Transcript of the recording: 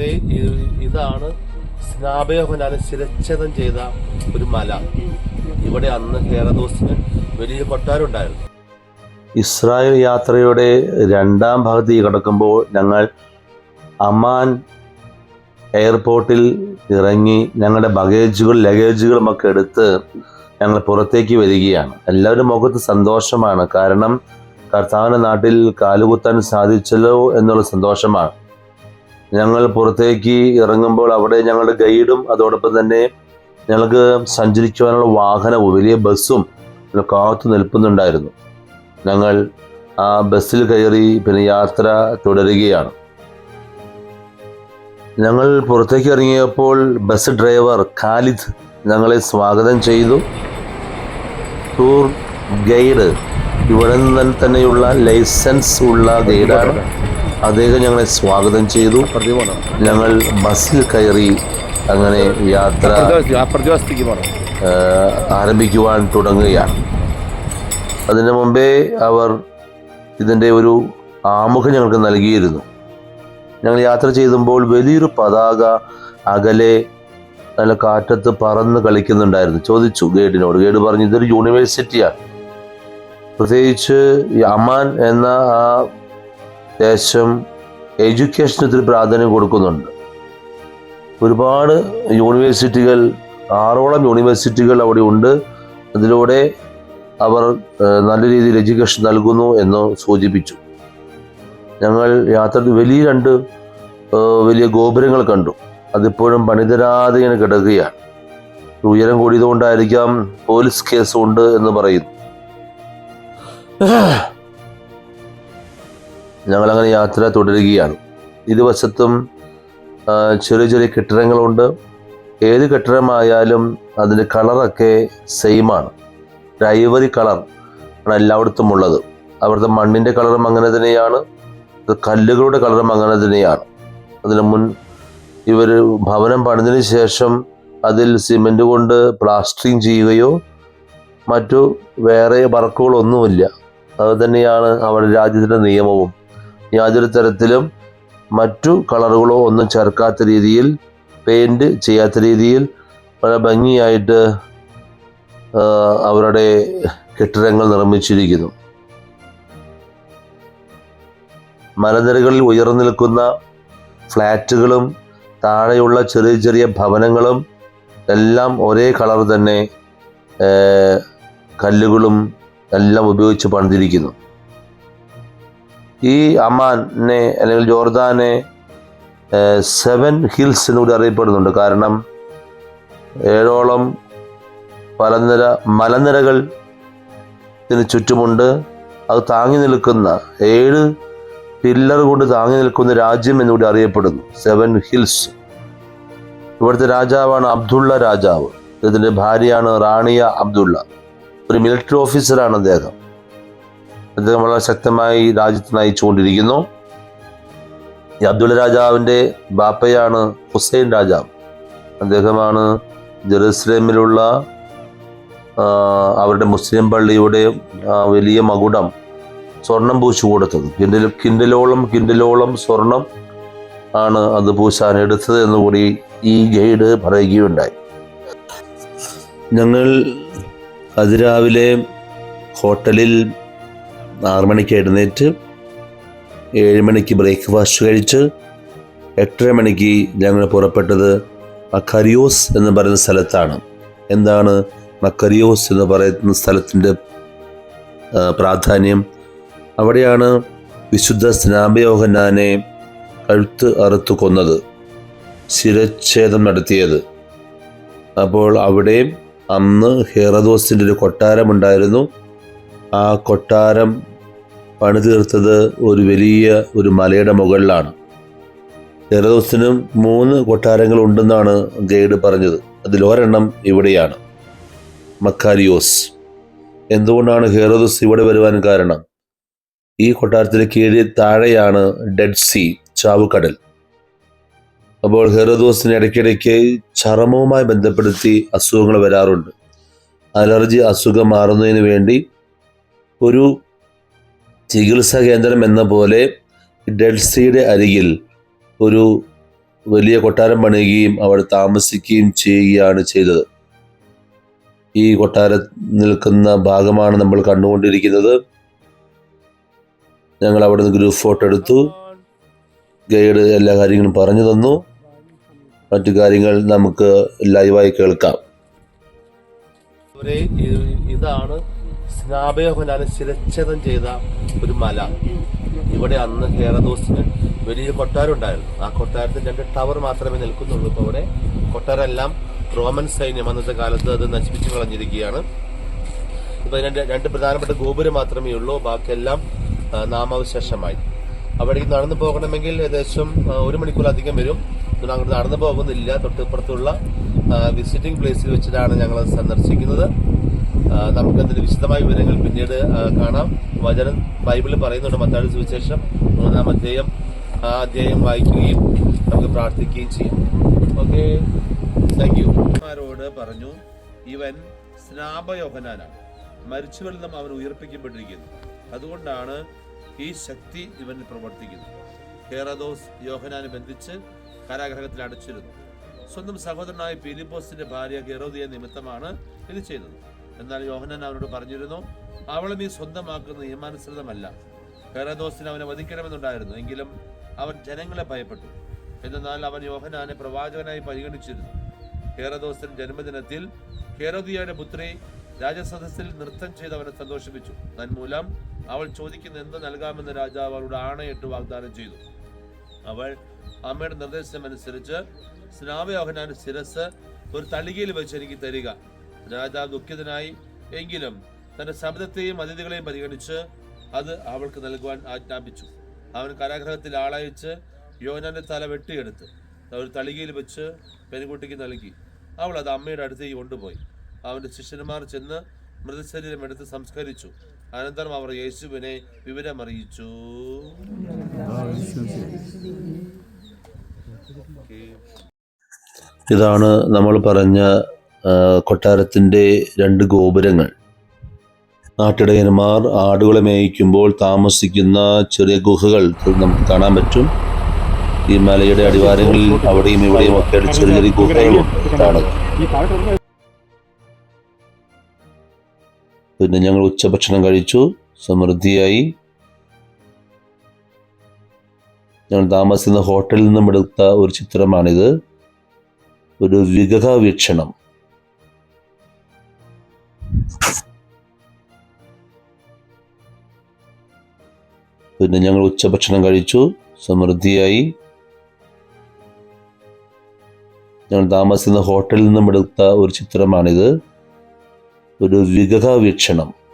ഈ- ഇതാണ് സ്നാപയോഹനാന് ശിരച്ഛേദം ചെയ്ത ഒരു മല. ഇവിടെ അന്ന് ഹേറദോസിന് വലിയ കൊട്ടാരം ഉണ്ടായിരുന്നു ഇസ്രായേൽ യാത്രയുടെ രണ്ടാം ഭാഗത്തിൽ കിടക്കുമ്പോൾ ഞങ്ങൾ അമാൻ എയർപോർട്ടിൽ ഇറങ്ങി ഞങ്ങളുടെ ബഗേജുകൾ ലഗേജുകളും ഒക്കെ എടുത്ത് ഞങ്ങൾ പുറത്തേക്ക് വരികയാണ്. എല്ലാവരും മുഖത്ത് സന്തോഷമാണ്. കാരണം കർത്താവിന്റെ നാട്ടിൽ കാലുകുത്താൻ സാധിച്ചല്ലോ എന്നുള്ള സന്തോഷമാണ്. ഞങ്ങൾ പുറത്തേക്ക് ഇറങ്ങുമ്പോൾ അവിടെ ഞങ്ങളുടെ ഗൈഡും അതോടൊപ്പം തന്നെ ഞങ്ങൾക്ക് സഞ്ചരിക്കുവാനുള്ള വാഹനവും വലിയ ബസ്സും കാത്തു നിൽപ്പുന്നുണ്ടായിരുന്നു. ഞങ്ങൾ ആ ബസ്സിൽ കയറി പിന്നെ യാത്ര തുടരുകയാണ്. ഞങ്ങൾ പുറത്തേക്ക് ഇറങ്ങിയപ്പോൾ ബസ് ഡ്രൈവർ ഖാലിദ് ഞങ്ങളെ സ്വാഗതം ചെയ്തു. ടൂർ ഗൈഡ് ഇവിടെ നിന്ന് തന്നെയുള്ള ലൈസൻസ് ഉള്ള ഗൈഡാണ്. അദ്ദേഹം ഞങ്ങളെ സ്വാഗതം ചെയ്തു. ഞങ്ങൾ ബസ്സിൽ കയറി അങ്ങനെ യാത്ര ആരംഭിക്കുവാൻ തുടങ്ങുകയാണ്. അതിനു മുമ്പേ അവർ ഇതിന്റെ ഒരു ആമുഖം ഞങ്ങൾക്ക് നൽകിയിരുന്നു. ഞങ്ങൾ യാത്ര ചെയ്തുമ്പോൾ വലിയൊരു പതാക അകലെ നല്ല കാറ്റത്ത് പറന്ന് കളിക്കുന്നുണ്ടായിരുന്നു. ചോദിച്ചു ഗൈഡിനോട് ഗൈഡ് പറഞ്ഞു ഇതൊരു യൂണിവേഴ്സിറ്റിയാണ്. പ്രത്യേകിച്ച് അമാൻ എന്ന ആ ദേശം എഡ്യൂക്കേഷന് ഒത്തിരി പ്രാധാന്യം കൊടുക്കുന്നുണ്ട്. ഒരുപാട് യൂണിവേഴ്സിറ്റികൾ ആറോളം യൂണിവേഴ്സിറ്റികൾ അവിടെ ഉണ്ട്. അതിലൂടെ അവർ നല്ല രീതിയിൽ എഡ്യൂക്കേഷൻ നൽകുന്നു എന്ന് സൂചിപ്പിച്ചു. ഞങ്ങൾ യാത്ര വലിയ രണ്ട് വലിയ ഗോപുരങ്ങൾ കണ്ടു. അതിപ്പോഴും പണിതരാതെ ഇങ്ങനെ കിടക്കുകയാണ്. ഉയരം കൂടിയതുകൊണ്ടായിരിക്കാം പോലീസ് കേസ് ഉണ്ട് എന്ന് പറയുന്നു. ഞങ്ങളങ്ങനെ യാത്ര തുടരുകയാണ്. ഇരുവശത്തും ചെറിയ ചെറിയ കെട്ടിടങ്ങളുണ്ട്. ഏത് കെട്ടിടമായാലും അതിന്റെ കളറൊക്കെ സെയിമാണ്. ഒരു ഐവറി കളർ ആണ് എല്ലായിടത്തും ഉള്ളത്. അവിടുത്തെ മണ്ണിന്റെ കളറും അങ്ങനെ തന്നെയാണ്. കല്ലുകളുടെ കളറും അങ്ങനെ തന്നെയാണ്. അതിന് മുൻ ഇവർ ഭവനം പണിതിന് ശേഷം അതിൽ സിമെന്റ് കൊണ്ട് പ്ലാസ്റ്ററിങ് ചെയ്യുകയോ മറ്റു വേറെ വർക്കുകളൊന്നുമില്ല. അത് തന്നെയാണ് അവരുടെ രാജ്യത്തിന്റെ നിയമവും. യാതൊരു തരത്തിലും മറ്റു കളറുകളോ ഒന്നും ചേർക്കാത്ത രീതിയിൽ പെയിന്റ് ചെയ്യാത്ത രീതിയിൽ വളരെ ഭംഗിയായിട്ട് അവരുടെ കെട്ടിടങ്ങൾ നിർമ്മിച്ചിരിക്കുന്നു. മലനിരകളിൽ ഉയർന്നു നിൽക്കുന്ന ഫ്ലാറ്റുകളും താഴെയുള്ള ചെറിയ ചെറിയ ഭവനങ്ങളും എല്ലാം ഒരേ കളർ തന്നെ കല്ലുകളും എല്ലാം ഉപയോഗിച്ച് പണിതിരിക്കുന്നു. ഈ അമാനെ അല്ലെങ്കിൽ ജോർദാനെ സെവൻ ഹിൽസ് എന്നുകൂടി അറിയപ്പെടുന്നുണ്ട്. കാരണം ഏഴോളം പലനിര മലനിരകൾ ഇതിന് ചുറ്റുമുണ്ട്. അത് താങ്ങി നിൽക്കുന്ന ഏഴ് പില്ലർ കൊണ്ട് താങ്ങി നിൽക്കുന്ന രാജ്യം എന്നുകൂടി അറിയപ്പെടുന്നു. സെവൻ ഹിൽസ് ഇവിടുത്തെ രാജാവാണ് അബ്ദുള്ള രാജാവ്. ഇതിന്റെ ഭാര്യയാണ് റാണിയ അബ്ദുള്ള. ഒരു മിലിറ്ററി ഓഫീസറാണ് അദ്ദേഹം. അദ്ദേഹം വളരെ ശക്തമായി രാജ്യത്ത് നയിച്ചുകൊണ്ടിരിക്കുന്നു. അബ്ദുള്ള രാജാവിന്റെ ബാപ്പയാണ് ഹുസൈൻ രാജാവ്. അദ്ദേഹമാണ് ജെറുസലേമിലുള്ള അവരുടെ മുസ്ലിം പള്ളിയുടെ വലിയ മകുടം സ്വർണം പൂശു കൊടുത്തത്. കിൻഡൽ കിൻഡലോളം കിൻഡലോളം സ്വർണം ആണ് അത് പൂശാൻ എടുത്തത് എന്നുകൂടി ഈ ഗൈഡ് പറയുകയുണ്ടായി. ഞങ്ങൾ അതിരാവിലെ ഹോട്ടലിൽ ആറ് മണിക്ക് എഴുന്നേറ്റ് ഏഴ് മണിക്ക് ബ്രേക്ക്ഫാസ്റ്റ് കഴിച്ച് എട്ടര മണിക്ക് ഞങ്ങൾ പുറപ്പെട്ടത് മക്കറിയോസ് എന്ന് പറയുന്ന സ്ഥലത്താണ്. എന്താണ് മക്കറിയോസ് എന്ന് പറയുന്ന സ്ഥലത്തിന്റെ പ്രാധാന്യം? അവിടെയാണ് വിശുദ്ധ സ്നാപയോഹനാനെ കഴുത്ത് അറുത്ത് കൊന്നത് ശിരച്ഛേദം നടത്തിയത്. അപ്പോൾ അവിടെ അന്ന് ഹെറദോസിന്റെ ഒരു കൊട്ടാരമുണ്ടായിരുന്നു. ആ കൊട്ടാരം പണിതീർത്തത് ഒരു വലിയ ഒരു മലയുടെ മുകളിലാണ്. ഹെറദോസിനും മൂന്ന് കൊട്ടാരങ്ങൾ ഉണ്ടെന്നാണ് ഗൈഡ് പറഞ്ഞത്. അതിലൊരെണ്ണം ഇവിടെയാണ്. മക്കാരിയോസ്. എന്തുകൊണ്ടാണ് ഹെറോദോസ് ഇവിടെ വരുവാൻ കാരണം? ഈ കൊട്ടാരത്തിന് കീഴിൽ താഴെയാണ് ഡെഡ് സി ചാവുകടൽ. അപ്പോൾ ഹെറോദോസിന് ഇടയ്ക്കിടയ്ക്ക് ചർമ്മവുമായി ബന്ധപ്പെടുത്തി അസുഖങ്ങൾ വരാറുണ്ട്. അലർജി അസുഖം മാറുന്നതിന് വേണ്ടി ഒരു ചികിത്സാ കേന്ദ്രം എന്ന പോലെ ഡെഡ് സീയുടെ അരികിൽ ഒരു വലിയ കൊട്ടാരം പണിയുകയും അവിടെ താമസിക്കുകയും ചെയ്യുകയാണ് ചെയ്തത്. ഈ കൊട്ടാരം നിൽക്കുന്ന ഭാഗമാണ് നമ്മൾ കണ്ടുകൊണ്ടിരിക്കുന്നത്. ഞങ്ങൾ അവിടെ നിന്ന് ഗ്രൂപ്പ് ഫോട്ടോ എടുത്തു. ഗൈഡ് എല്ലാ കാര്യങ്ങളും പറഞ്ഞു തന്നു. മറ്റു കാര്യങ്ങൾ നമുക്ക് ലൈവായി കേൾക്കാം. ഇതാണ് സ്നാപയോഹനാണ് ശിരച്ഛേദം ചെയ്ത ഒരു മല. ഇവിടെ അന്ന് ഹേറദോസിന് വലിയ കൊട്ടാരം ഉണ്ടായിരുന്നു ആ കൊട്ടാരത്തിൽ രണ്ട് ടവർ മാത്രമേ നിൽക്കുന്നുള്ളൂ. ഇപ്പോൾ ഇവിടെ കൊട്ടാരമെല്ലാം റോമൻ സൈന്യം അന്നത്തെ കാലത്ത് അത് നശിപ്പിച്ചു കളഞ്ഞിരിക്കുകയാണ്. ഇപ്പൊ രണ്ട് രണ്ട് പ്രധാനപ്പെട്ട ഗോപുരം മാത്രമേ ഉള്ളൂ. ബാക്കിയെല്ലാം നാമാവശേഷമായി. അവിടേക്ക് നടന്നു പോകണമെങ്കിൽ ഏകദേശം ഒരു മണിക്കൂറധികം വരും. ഇത് അങ്ങോട്ട് നടന്നു പോകുന്നില്ല. തൊട്ടിപ്പുറത്തുള്ള വിസിറ്റിംഗ് പ്ലേസിൽ വെച്ചിട്ടാണ് ഞങ്ങൾ സന്ദർശിക്കുന്നത്. നമുക്കതിന്റെ വിശദമായ വിവരങ്ങൾ പിന്നീട് കാണാം. വചനം ബൈബിളിൽ പറയുന്നുണ്ട് മത്താഴ് സുവിശേഷം മൂന്നാം അധ്യായം. ആ അധ്യായം വായിക്കുകയും നമുക്ക് പ്രാർത്ഥിക്കുകയും ചെയ്യാം. ഓക്കെ. താങ്ക് യു ോട് പറഞ്ഞു ഇവൻ സ്നാപയോഹനാനാണ്. മരിച്ചവരിൽ നിന്നും അവൻ ഉയർപ്പിക്കപ്പെട്ടിരിക്കുന്നു. അതുകൊണ്ടാണ് ഈ ശക്തി ഇവനിൽ പ്രവർത്തിക്കുന്നത്. ഹേറദോസ് യോഹനാനെ ബന്ധിച്ച് കാരാഗ്രഹത്തിൽ അടച്ചിരുന്നു. സ്വന്തം സഹോദരനായ ഫിലിപ്പോസിന്റെ ഭാര്യ ഹെറോദിയ നിമിത്തമാണ് ഇത് ചെയ്തത്. എന്നാൽ യോഹനൻ അവനോട് പറഞ്ഞിരുന്നു അവൾ നീ സ്വന്തമാക്കുന്ന നിയമാനുസൃതമല്ല. ഹെറദോസിന് അവനെ വധിക്കണമെന്നുണ്ടായിരുന്നു. എങ്കിലും അവൻ ജനങ്ങളെ ഭയപ്പെട്ടു. എന്നാൽ അവൻ യോഹനാനെ പ്രവാചകനായി പരിഗണിച്ചിരുന്നു. ഹേറദോസിന്റെ ജന്മദിനത്തിൽ ഹേറോദിയയുടെ പുത്രി രാജസദസ്സിൽ നൃത്തം ചെയ്ത് അവനെ സന്തോഷിപ്പിച്ചു. തന്മൂലം അവൾ ചോദിക്കുന്ന എന്ത് നൽകാമെന്ന് രാജാവ് അവളുടെ ആണയിട്ട് വാഗ്ദാനം ചെയ്തു. അവൾ അമ്മയുടെ നിർദ്ദേശമനുസരിച്ച് സ്നാവയോഹനാന്റെ ശിരസ് ഒരു തളികയിൽ വെച്ച് എനിക്ക് തരിക. രാജാവ് ദുഃഖിതനായി. എങ്കിലും തന്റെ ശബ്ദത്തെയും അതിഥികളെയും പരിഗണിച്ച് അത് അവൾക്ക് നൽകുവാൻ ആജ്ഞാപിച്ചു. അവൻ കാരാഗ്രഹത്തിൽ ആളയച്ച് യോനാന്റെ തല വെട്ടിയെടുത്ത് ഒരു തളികയിൽ വെച്ച് പെൺകുട്ടിക്ക് നൽകി. അവൾ അത് അമ്മയുടെ അടുത്തേക്ക് കൊണ്ടുപോയി. അവന്റെ ശിഷ്യന്മാർ ചെന്ന് മൃതശരീരം എടുത്ത് സംസ്കരിച്ചു. അനന്തരം അവർ യേശുവിനെ വിവരമറിയിച്ചു. ഇതാണ് നമ്മൾ പറഞ്ഞ കൊട്ടാരത്തിന്റെ രണ്ട് ഗോപുരങ്ങൾ. നാട്ടിടയന്മാർ ആടുകളെ മേയിക്കുമ്പോൾ താമസിക്കുന്ന ചെറിയ ഗുഹകൾ നമുക്ക് കാണാൻ പറ്റും. ഈ മലയുടെ അടിവാരങ്ങളിൽ അവിടെയും ഇവിടെയും ഒക്കെ ചെറിയ ചെറിയ ഗുഹകളുണ്ട്. പിന്നെ ഞങ്ങൾ ഉച്ചഭക്ഷണം കഴിച്ചു. സമൃദ്ധിയായി. ഞങ്ങൾ താമസിക്കുന്ന ഹോട്ടലിൽ നിന്നും എടുത്ത ഒരു ചിത്രമാണിത്. ഒരു വിഗഹ വീക്ഷണം പിന്നെ ഞങ്ങൾ ഉച്ചഭക്ഷണം കഴിച്ചു. സമൃദ്ധിയായി. ഞങ്ങൾ താമസിക്കുന്ന ഹോട്ടലിൽ നിന്നും എടുത്ത ഒരു ചിത്രമാണിത്. ഒരു വിഗഹ വീക്ഷണം